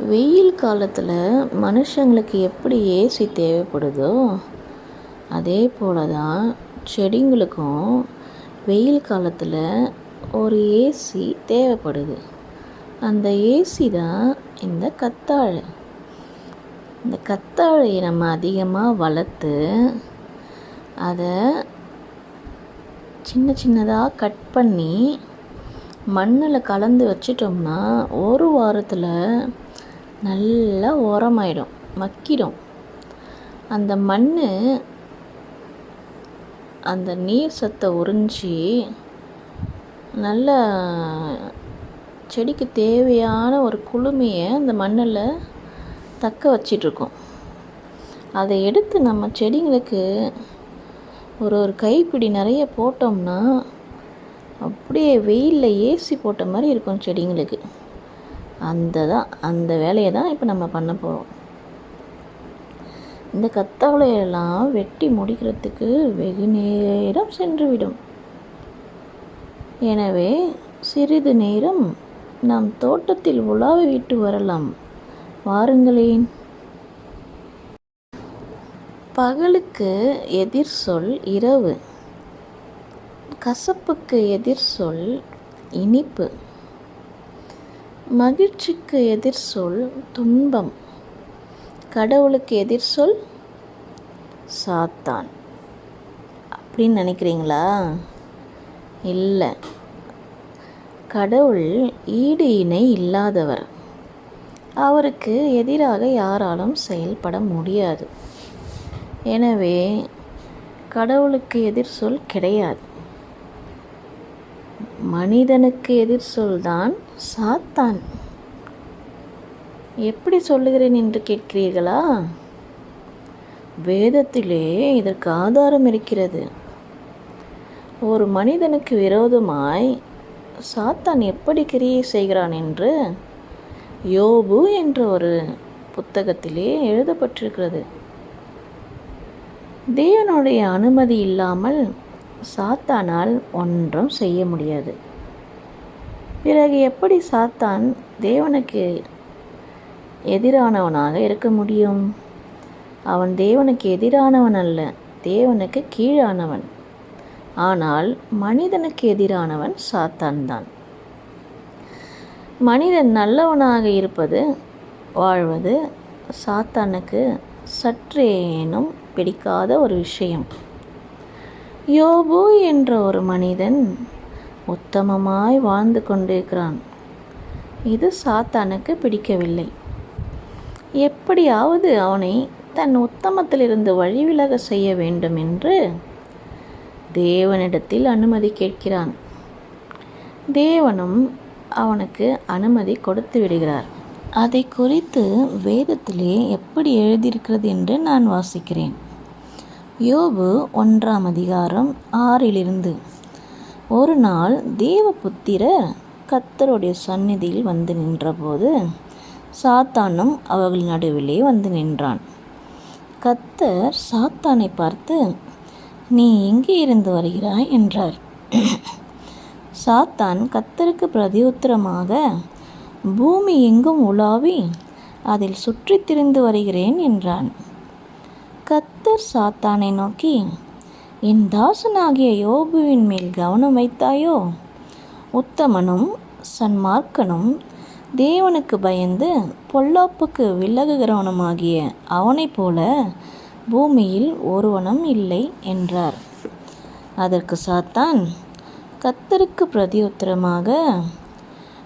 வெயில் காலத்தில் மனுஷங்களுக்கு எப்படி ஏசி தேவைப்படுதோ அதே போல் தான் செடிங்களுக்கும் வெயில் காலத்தில் ஒரு ஏசி தேவைப்படுது. அந்த ஏசி தான் இந்த கத்தாழை. இந்த கத்தாழையை நம்ம அதிகமாக வளர்த்து அதை சின்ன சின்னதாக கட் பண்ணி மண்ணில் கலந்து வச்சிட்டோம்னா ஒரு வாரத்தில் நல்லா உரமாயிடும் மக்கிடும். அந்த மண் அந்த நீர் சத்தை உறிஞ்சி நல்ல செடிக்கு தேவையான ஒரு குளுமையை அந்த மண்ணில் தக்க வச்சிட்ருக்கோம். அதை எடுத்து நம்ம செடிங்களுக்கு ஒரு ஒரு கைப்பிடி நிறைய போட்டோம்னா அப்படியே வெயிலில் ஏசி போட்ட மாதிரி இருக்கும் செடிங்களுக்கு. அந்த தான் அந்த வேலையை தான் இப்போ நம்ம பண்ண போகிறோம் இந்த கத்தவளையெல்லாம் வெட்டி முடிக்கிறதுக்கு வெகு நேரம் சென்றுவிடும். எனவே சிறிது நேரம் நாம் தோட்டத்தில் உலாவிட்டு வரலாம். வாருங்களேன். பகலுக்கு எதிர் சொல் இரவு. கசப்புக்கு எதிர் சொல் இனிப்பு. மகிழ்ச்சிக்கு எதிர் சொல் துன்பம். கடவுளுக்கு எதிர் சொல் சாத்தான். அப்படின்னு நினைக்கிறீங்களா? இல்லை. கடவுள் ஈடு இணை இல்லாதவர். அவருக்கு எதிராக யாராலும் செயல்பட முடியாது. எனவே கடவுளுக்கு எதிர் சொல் கிடையாது. மனிதனுக்கு எதிர் சொல்தான் சாத்தான். எப்படி சொல்லுகிறேன் என்று கேட்கிறீர்களா? வேதத்திலே இதற்கு ஆதாரம் இருக்கிறது. ஒரு மனிதனுக்கு விரோதமாய் சாத்தான் எப்படி கிரியை செய்கிறான் என்று யோபு என்ற ஒரு புத்தகத்திலே எழுதப்பட்டிருக்கிறது. தேவனுடைய அனுமதி இல்லாமல் சாத்தானால் ஒன்றும் செய்ய முடியாது. பிறகு எப்படி சாத்தான் தேவனுக்கு எதிரானவனாக இருக்க முடியும்? அவன் தேவனுக்கு எதிரானவன் அல்ல தேவனுக்கு கீழானவன். ஆனால் மனிதனுக்கு எதிரானவன் சாத்தான் தான் மனிதன் நல்லவனாக இருப்பது வாழ்வது சாத்தானுக்கு சற்றேனும் பிடிக்காத ஒரு விஷயம். யோபு என்ற ஒரு மனிதன் உத்தமமாய் வாழ்ந்து கொண்டிருக்கிறான். இது சாத்தானுக்கு பிடிக்கவில்லை. எப்படியாவது அவனை தன் உத்தமத்திலிருந்து வழிவிலக செய்ய வேண்டும் என்று தேவனிடத்தில் அனுமதி கேட்கிறான். தேவனும் அவனுக்கு அனுமதி கொடுத்து விடுகிறார். அதை குறித்து வேதத்திலே எப்படி எழுதியிருக்கிறது என்று நான் வாசிக்கிறேன். யோபு ஒன்றாம் அதிகாரம் ஆறிலிருந்து ஒரு நாள் தேவபுத்திரர் கத்தருடைய சந்நிதியில் வந்து நின்றபோது சாத்தானும் அவர்கள் நடுவிலே வந்து நின்றான். கத்தர் சாத்தானை பார்த்து நீ எங்கே இருந்து வருகிறாய்? என்றார். சாத்தான் கத்தருக்கு பிரதியுத்தரமாக பூமி எங்கும் உலாவி அதில் சுற்றித் திரிந்து வருகிறேன் என்றான். கத்தர் சாத்தானை நோக்கி என் தாசனாகிய யோபுவின் மேல் கவனம் வைத்தாயோ? உத்தமனும் சன்மார்க்கனும் தேவனுக்கு பயந்து பொல்லாப்புக்கு விலகுகிறவனுமாகிய அவனைப் போல பூமியில் ஒருவனும் இல்லை என்றார். அதற்கு சாத்தான் கத்தருக்கு பிரதியுத்தரமாக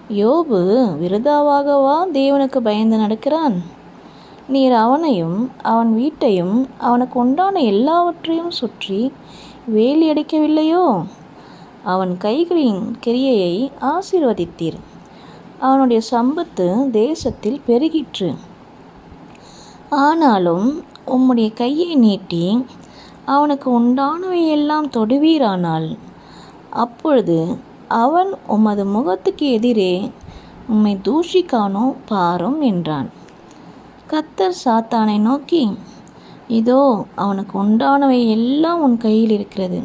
யோபு விருதாவாகவா தேவனுக்கு பயந்து நடக்கிறான்? நீர் அவனையும் அவன் வீட்டையும் அவனுக்கு உண்டான எல்லாவற்றையும் சுற்றி வேலி அடைக்கவில்லையோ? அவன் கைகளின் கிரியையை ஆசீர்வதித்தீர். அவனுடைய சம்பத்து தேசத்தில் பெருகிற்று. ஆனாலும் உம்முடைய கையை நீட்டி அவனுக்கு உண்டானவையெல்லாம் தொடுவீரானால் அப்பொழுது அவன் உமது முகத்துக்கு எதிரே உம்மை தூஷிக்கானோ பாரும் என்றான். கத்தர் சாத்தானை நோக்கி இதோ அவனுக்கு உண்டானவை எல்லாம் உன் கையில் இருக்கிறது.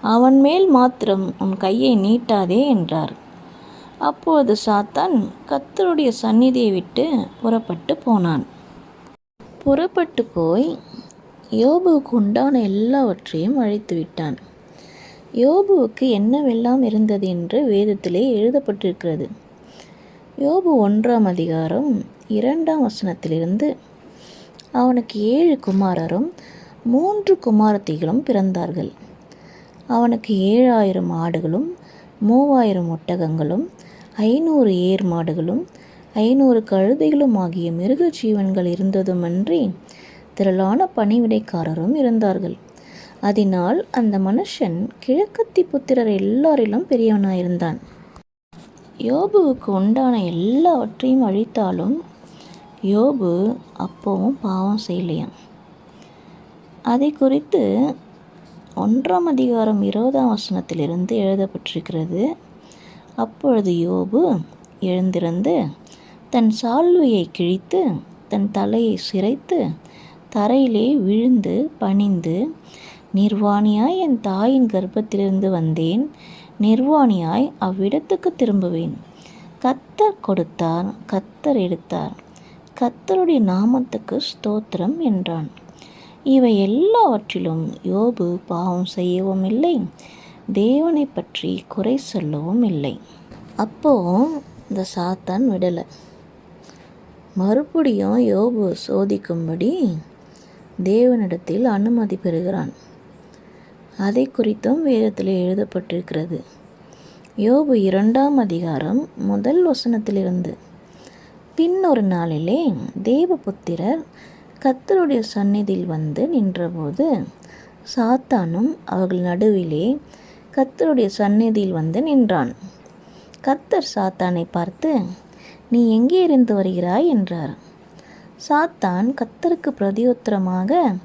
அவன் மேல் மாத்திரம் உன் கையை நீட்டாதே என்றார். அப்போது சாத்தான் கத்தருடைய சந்நிதியை விட்டு புறப்பட்டு போனான். புறப்பட்டு போய் யோபுவுக்கு உண்டான எல்லாவற்றையும் அழித்து விட்டான். யோபுவுக்கு என்னவெல்லாம் இருந்தது என்று வேதத்திலே எழுதப்பட்டிருக்கிறது. யோபு ஒன்றாம் அதிகாரம் இரண்டாம் வசனத்திலிருந்து அவனுக்கு ஏழு குமாரரும் மூன்று குமாரத்திகளும் பிறந்தார்கள். அவனுக்கு ஏழாயிரம் ஆடுகளும் மூவாயிரம் ஒட்டகங்களும் ஐநூறு ஏர் மாடுகளும் ஐநூறு கழுதைகளும் ஆகிய மிருக ஜீவன்கள் இருந்ததுமன்றி திரளான பணிவிடைக்காரரும் இருந்தார்கள். அதனால் அந்த மனுஷன் கிழக்கத்தி புத்திரர் எல்லாரிலும் பெரியவனாயிருந்தான். யோபுவுக்கு உண்டான எல்லாவற்றையும் அழித்தாலும் யோபு அப்போவும் பாவம் செய்யலையாம். அதை குறித்து ஒன்றாம் அதிகாரம் இருபதாம் வசனத்திலிருந்து எழுதப்பட்டிருக்கிறது. அப்பொழுது யோபு எழுந்திருந்து தன் சால்வையை கிழித்து தன் தலையை சிரைத்து தரையிலே விழுந்து பணிந்து நிர்வாணியாய் என் தாயின் கர்ப்பத்திலிருந்து வந்தேன். நிர்வாணியாய் அவ்விடத்துக்கு திரும்புவேன். கத்தர் கொடுத்தார் கத்தர் எடுத்தார். கத்தருடைய நாமத்துக்கு ஸ்தோத்திரம் என்றான். இவை எல்லாவற்றிலும் யோபு பாவம் செய்யவும் இல்லை தேவனை பற்றி குறை சொல்லவும் இல்லை. அப்போ இந்த சாத்தான் விடலை. மறுபடியும் யோபு சோதிக்கும்படி தேவனிடத்தில் அனுமதி பெறுகிறான். அதை குறித்தும் வேதத்தில் எழுதப்பட்டிருக்கிறது. யோபு இரண்டாம் அதிகாரம் முதல் வசனத்திலிருந்து பின்னொரு நாளிலே தேவபுத்திரர் கத்தருடைய சந்நிதியில் வந்து நின்றபோது சாத்தானும் அவர்கள் நடுவிலே கத்தருடைய சந்நிதியில் வந்து நின்றான். கத்தர் சாத்தானை பார்த்து நீ எங்கே இருந்து வருகிறாய்? என்றார். சாத்தான் கத்தருக்கு பிரதியுத்தரமாக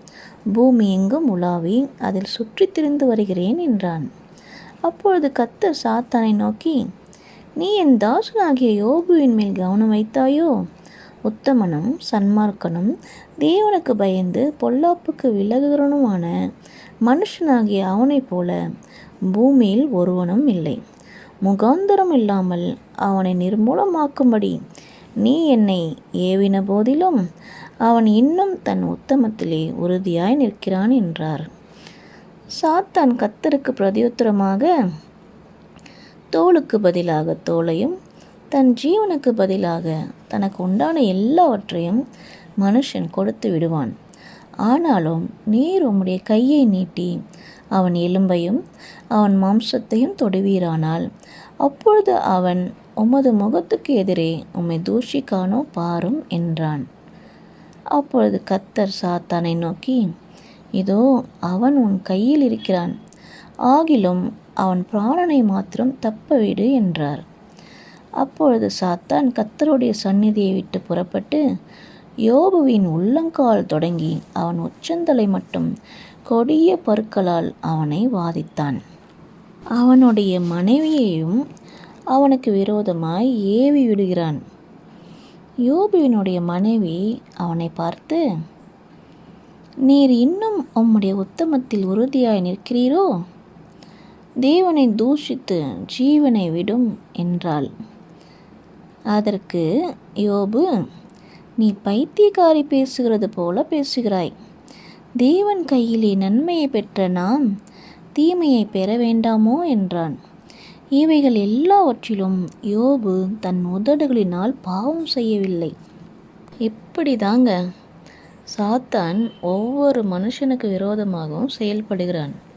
பூமி எங்கும் உலாவி அதில் சுற்றித் திரிந்து வருகிறேன் என்றான். அப்பொழுது கத்தர் சாத்தானை நோக்கி நீ என் தாசனாகிய யோபுவின் மேல் கவனம் வைத்தாயோ? உத்தமனும் சன்மார்க்கனும் தேவனுக்கு பயந்து பொல்லாப்புக்கு விலகுகிறனுமான மனுஷனாகிய அவனைப் போல பூமியில் ஒருவனும் இல்லை. முகாந்தரம் இல்லாமல் அவனை நிர்மூலமாக்கும்படி நீ என்னை ஏவின போதிலும் அவன் இன்னும் தன் உத்தமத்திலே உறுதியாய் நிற்கிறான் என்றார். சாத்தான் கத்தருக்கு பிரதியுத்தரமாக தோளுக்கு பதிலாக தோளையும் தன் ஜீவனுக்கு பதிலாக தனக்கு உண்டான எல்லாவற்றையும் மனுஷன் கொடுத்து விடுவான். ஆனாலும் நீர் உம்முடைய கையை நீட்டி அவன் எலும்பையும் அவன் மாம்சத்தையும் தொடுவீரானால் அப்பொழுது அவன் உமது முகத்துக்கு எதிரே உம்மை தூஷிக்கானோ பாரும் என்றான். அப்பொழுது கத்தர் சாத்தானை நோக்கி இதோ அவன் உன் கையில் இருக்கிறான். ஆகிலும் அவன் பிராணனை மாத்திரம் தப்பவிடு என்றார். அப்பொழுது சாத்தான் கத்தருடைய சந்நிதியை விட்டு புறப்பட்டு யோபுவின் உள்ளங்கால் தொடங்கி அவன் உச்சந்தலை மட்டும் கொடிய பருக்களால் அவனை வாதித்தான். அவனுடைய மனைவியையும் அவனுக்கு விரோதமாய் ஏவி விடுகிறான். யோபுவினுடைய மனைவி அவனை பார்த்து நீர் இன்னும் உம்முடைய உத்தமத்தில் உறுதியாய் நிற்கிறீரோ? தேவனை தூஷித்து ஜீவனை விடும் என்றாள். அதற்கு யோபு நீ பைத்தியக்காரி பேசுகிறது போல பேசுகிறாய். தேவன் கையிலே நன்மையை பெற்ற நாம் தீமையை பெற வேண்டாமோ? என்றான். இவைகள் எல்லாவற்றிலும் யோபு தன் உதடுகளினால் பாவம் செய்யவில்லை. இப்படி தாங்க சாத்தான் ஒவ்வொரு மனுஷனுக்கு விரோதமாகவும் செயல்படுகிறான்.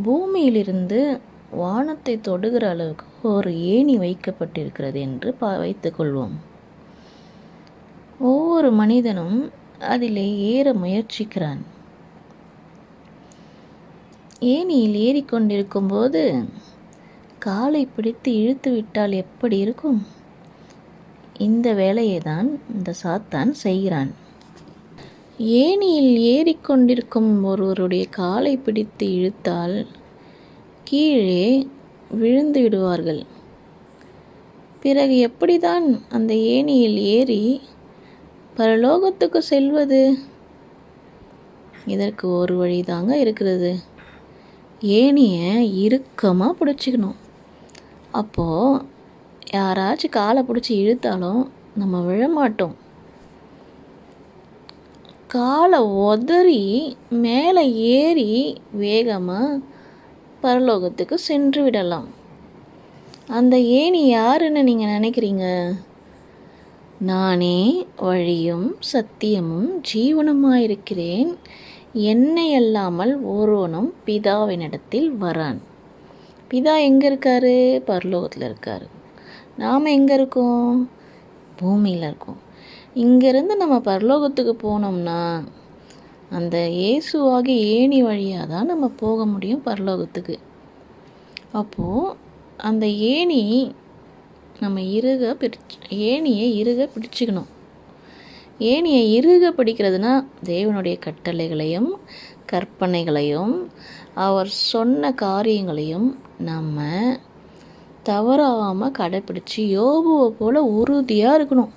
பூமியிலிருந்து வானத்தை தொடுகிற அளவுக்கு ஒரு ஏணி வைக்கப்பட்டிருக்கிறது என்று பா வைத்துக்கொள்வோம் ஒவ்வொரு மனிதனும் அதிலே ஏற முயற்சிக்கிறான். ஏணியில் ஏறிக்கொண்டிருக்கும் போது காலை பிடித்து இழுத்து விட்டால் எப்படி இருக்கும்? இந்த வேலையை தான் இந்த சாத்தான் செய்கிறான். ஏணியில் ஏறிக்கொண்டிருக்கும் ஒருவருடைய காலை பிடித்து இழுத்தால் கீழே விழுந்து விடுவார்கள். பிறகு எப்படிதான் அந்த ஏணியில் ஏறி பரலோகத்துக்கு செல்வது? இதற்கு ஒரு வழி தாங்க இருக்கிறது. ஏணியை இறுக்கமாக பிடிச்சிக்கணும். அப்போது யாராச்சும் காலை பிடிச்சி இழுத்தாலும் நம்ம விழமாட்டோம். காலை உதறி மேலே ஏறி வேகமாக பரலோகத்துக்கு சென்று விடலாம். அந்த ஏணி யாருன்னு நீங்கள் நினைக்கிறீங்க? நானே வழியும் சத்தியமும் ஜீவனுமாயிருக்கிறேன். என்னை அல்லாமல் ஒருவனும் பிதாவினிடத்தில் வரான். பிதா எங்கே இருக்காரு? பரலோகத்தில் இருக்காரு. நாம் எங்கே இருக்கோம்? பூமியில் இருக்கோம். இங்கேருந்து நம்ம பரலோகத்துக்கு போனோம்னா அந்த இயேசுவாகி ஏணி வழியாக தான் நம்ம போக முடியும் பரலோகத்துக்கு. அப்போது அந்த ஏணி நம்ம இறுக பிடிச்சு ஏணியை இறுக பிடிச்சிக்கணும். ஏணியை இறுக பிடிக்கிறதுனா தேவனுடைய கட்டளைகளையும் கற்பனைகளையும் அவர் சொன்ன காரியங்களையும் நம்ம தவறாமல் கடைப்பிடிச்சி யோபுவை போல் உறுதியாக இருக்கணும்.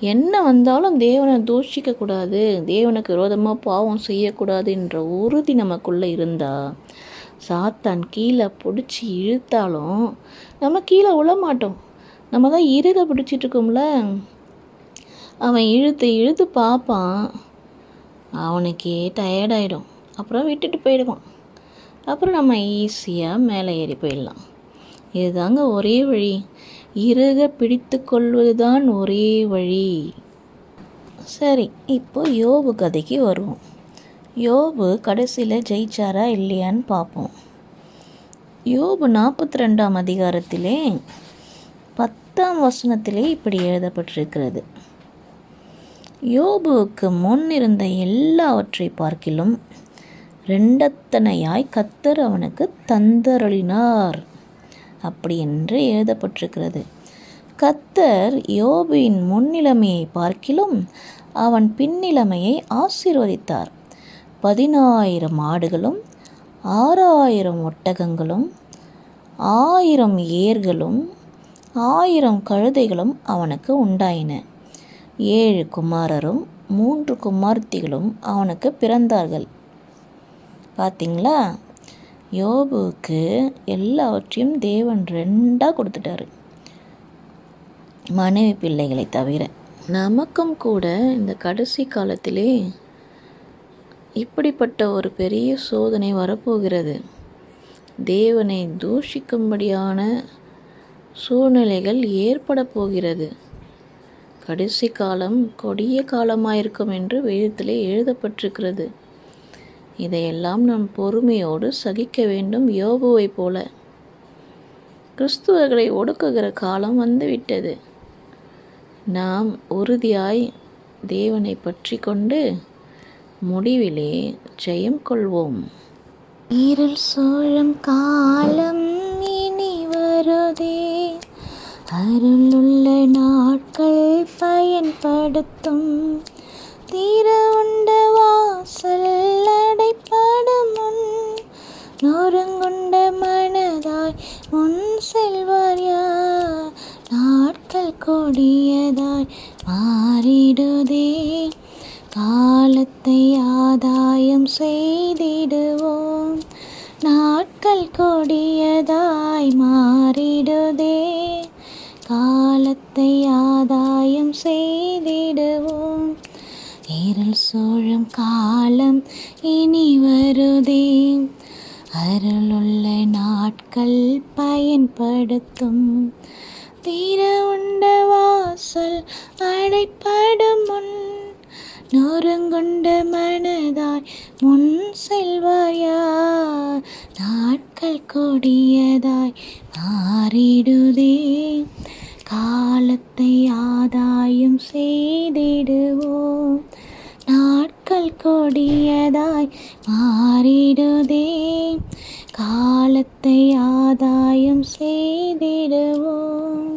என்ன வந்தாலும் தேவனை தூஷிக்கக்கூடாது தேவனுக்கு விரோதமாக பாவம் செய்யக்கூடாதுன்ற உறுதி நமக்குள்ளே இருந்தால் சாத்தான் கீழே பிடிச்சி இழுத்தாலும் நம்ம கீழே விழ மாட்டோம் நம்ம தான் இறுக பிடிச்சிட்ருக்கோம்ல. அவன் இழுத்து இழுத்து பார்ப்பான். அவனுக்கே டயர்டாயிடும் அப்புறம் விட்டுட்டு போயிடுவான். அப்புறம் நம்ம ஈஸியாக மேலே ஏறி போயிடலாம். இதுதாங்க ஒரே வழி. இறுக பிடித்து கொள்வதுதான் ஒரே வழி. சரி இப்போ யோபு கதைக்கு வருவோம். யோபு கடைசியில் ஜெயிச்சாரா இல்லையான்னு பார்ப்போம். யோபு நாற்பத்தி ரெண்டாம் அதிகாரத்திலே பத்தாம் வசனத்திலே இப்படி எழுதப்பட்டிருக்கிறது. யோபுவுக்கு முன் இருந்த எல்லாவற்றை பார்க்கிலும் ரெண்டத்தனையாய் கத்தர் அவனுக்கு தந்தருளினார். அப்படி என்று எழுதப்பட்டிருக்கிறது. கத்தர் யோபுவின் முன்னிலைமையை பார்க்கிலும் அவன் பின்னிலைமையை ஆசீர்வதித்தார். பதினாயிரம் ஆடுகளும் ஆறாயிரம் ஒட்டகங்களும் ஆயிரம் ஏர்களும் ஆயிரம் கழுதைகளும் அவனுக்கு உண்டாயின. ஏழு குமாரரும் மூன்று குமார்த்திகளும் அவனுக்கு பிறந்தார்கள். பார்த்தீங்களா யோபுவுக்கு எல்லாவற்றையும் தேவன் ரெண்டாக கொடுத்துட்டாரு. மனைவி பிள்ளைகளை தவிர. நமக்கும் கூட இந்த கடைசி காலத்திலே இப்படிப்பட்ட ஒரு பெரிய சோதனை வரப்போகிறது. தேவனை தூஷிக்கும்படியான சூழ்நிலைகள் ஏற்பட போகிறது. கடைசி காலம் கொடிய காலமாயிருக்கும் என்று வேதத்திலே எழுதப்பட்டிருக்கிறது. இதையெல்லாம் நாம் பொறுமையோடு சகிக்க வேண்டும் யோபுவைப் போல. கிறிஸ்துவர்களை ஒடுக்குகிற காலம் வந்துவிட்டது. நாம் உறுதியாய் தேவனை பற்றி கொண்டு முடிவிலே ஜெயம் கொள்வோம். இருள் சோழம் காலம் இனி வருதே. அருளுள்ள நாட்கள் பயன்படுத்தும். தீர கொடியதாய் மாறிடுதே. காலத்தை ஆதாயம் செய்திடுவோம். நாட்கள் கொடியதாய் மாறிடுதே. காலத்தை ஆதாயம் செய்திடுவோம். இருள் சூழும் காலம் இனி வருதே. அருளுள்ள நாட்கள் பயன்படுத்தும். தீர உண்ட வாசல் அடைப்படும் முன் நோரங்குண்ட மனதாய் முன் செல்வாயா? நாட்கள் கொடியதாய் மாறிடுதே. காலத்தை ஆதாயம் செய்திடுவோம். நாட்கள் கொடியதாய் மாறிடுதே. காலத்தை ஆதாயம் செய்திடுவோம்.